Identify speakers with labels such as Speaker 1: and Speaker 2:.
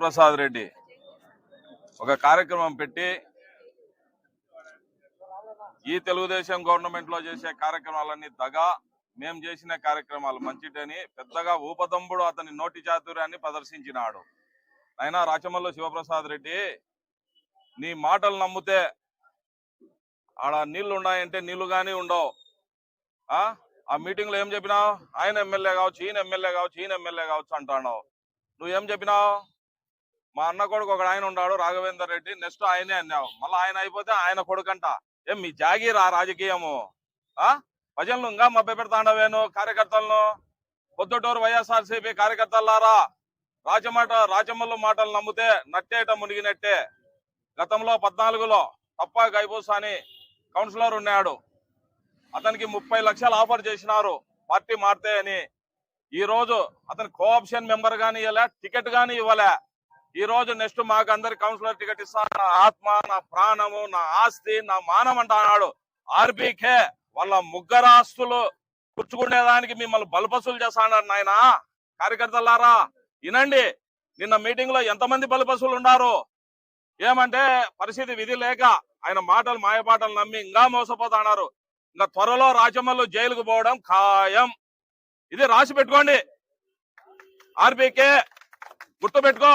Speaker 1: ప్రసాద్ రెడ్డి. ఒక కార్యక్రమం పెట్టి ఈ తెలుగుదేశం గవర్నమెంట్లో చేసే కార్యక్రమాలన్నీ దగా మేము చేసిన కార్యక్రమాలు మంచిటని పెద్దగా ఊపదంబుడు అతని నోటి చాతుర్యాన్ని ప్రదర్శించినాడు. అయినా రాచమల్ల శివప్రసాద్ రెడ్డి నీ మాటలు నమ్మితే ఆడ నీళ్ళు ఉన్నాయంటే నీళ్ళు కానీ ఉండవు. ఆ? ఆ మీటింగ్లో ఏం చెప్పినావు? ఆయన ఎమ్మెల్యే కావచ్చు ఈయన ఎమ్మెల్యే కావచ్చు ఈయన ఎమ్మెల్యే కావచ్చు అంటున్నావు. నువ్వేం చెప్పినావు? మా అన్న కొడుకు ఒక ఆయన ఉన్నాడు రాఘవేందర్ రెడ్డి. నెక్స్ట్ ఆయనే అన్నావు. మళ్ళీ ఆయన అయిపోతే ఆయన కొడుకంట. ఏం మీ జాగీరా రాజకీయము? ఆ? ప్రజలను ఇంకా మభ్య పెడతాండవేను కార్యకర్తలను. పొద్దుటూరు వైఎస్ఆర్సీపీ కార్యకర్తలారా రాజమాట రాజమల్లు మాటలు నమ్మితే నట్టేట మునిగినట్టే. గతంలో పద్నాలుగులో తప్ప గైబూస్ అని కౌన్సిలర్ ఉన్నాడు. అతనికి ముప్పై లక్షలు ఆఫర్ చేసినారు పార్టీ మారితే అని. ఈ రోజు అతని కోఆప్షన్ మెంబర్ కానీ ఇవ్వలే టికెట్ కానీ ఇవ్వలే. ఈ రోజు నెక్స్ట్ మాకు అందరి కౌన్సిలర్ టికెట్ ఇస్తా నా ఆత్మ నా ప్రాణము నా ఆస్తి నా మానం అంటున్నాడు ఆర్బీకే వాళ్ళ ముగ్గురు ఆస్తులు పుచ్చుకునేదానికి మిమ్మల్ని బలపసులు చేస్తాడు నాయన. కార్యకర్తలారా వినండి. నిన్న మీటింగ్లో ఎంతమంది బలపసులు ఉన్నారు ఏమంటే పరిస్థితి విధి లేక ఆయన మాటలు మాయపాటలు నమ్మి ఇంకా మోసపోతున్నారు ఇంకా త్వరలో రాజమల్లు జైలుకు పోవడం ఖాయం. ఇది రాసి పెట్టుకోండి. ఆర్బీకే గుర్తు పెట్టుకో